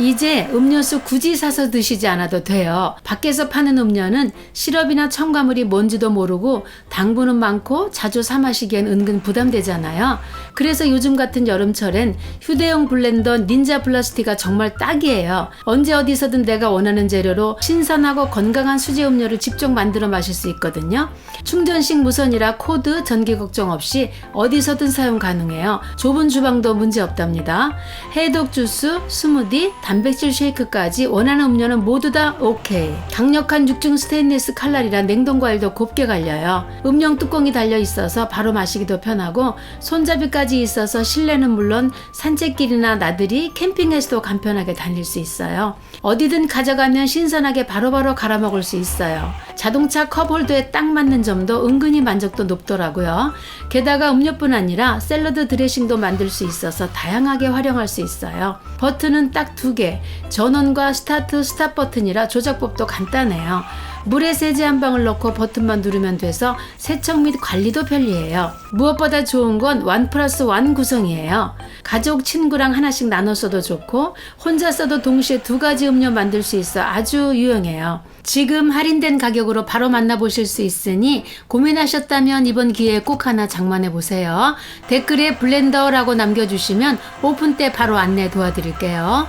이제 음료수 굳이 사서 드시지 않아도 돼요. 밖에서 파는 음료는 시럽이나 첨가물이 뭔지도 모르고 당분은 많고 자주 사 마시기엔 은근 부담되잖아요. 그래서 요즘 같은 여름철엔 휴대용 블렌더 닌자 플라스티가 정말 딱이에요. 언제 어디서든 내가 원하는 재료로 신선하고 건강한 수제 음료를 직접 만들어 마실 수 있거든요. 충전식 무선이라 코드, 전기 걱정 없이 어디서든 사용 가능해요. 좁은 주방도 문제 없답니다. 해독 주스, 스무디, 단백질 쉐이크까지 원하는 음료는 모두 다 오케이. 강력한 6중 스테인리스 칼날이라 냉동 과일도 곱게 갈려요. 음용 뚜껑이 달려 있어서 바로 마시기도 편하고 손잡이까지 있어서 실내는 물론 산책길이나 나들이, 캠핑에서도 간편하게 다닐 수 있어요. 어디든 가져가면 신선하게 바로바로 갈아 먹을 수 있어요. 자동차 컵홀더에 딱 맞는 점도 은근히 만족도 높더라고요. 게다가 음료뿐 아니라 샐러드 드레싱도 만들 수 있어서 다양하게 활용할 수 있어요. 버튼은 딱 두 개, 전원과 스타트, 스탑 버튼이라 조작법도 간단해요. 물에 세제 한 방울 넣고 버튼만 누르면 돼서 세척 및 관리도 편리해요. 무엇보다 좋은 건원 플러스 원 구성이에요. 가족, 친구랑 하나씩 나눠 써도 좋고 혼자 써도 동시에 두 가지 음료 만들 수 있어 아주 유용해요. 지금 할인된 가격으로 바로 만나보실 수 있으니 고민하셨다면 이번 기회에 꼭 하나 장만해 보세요. 댓글에 블렌더라고 남겨주시면 오픈 때 바로 안내 도와드릴게요.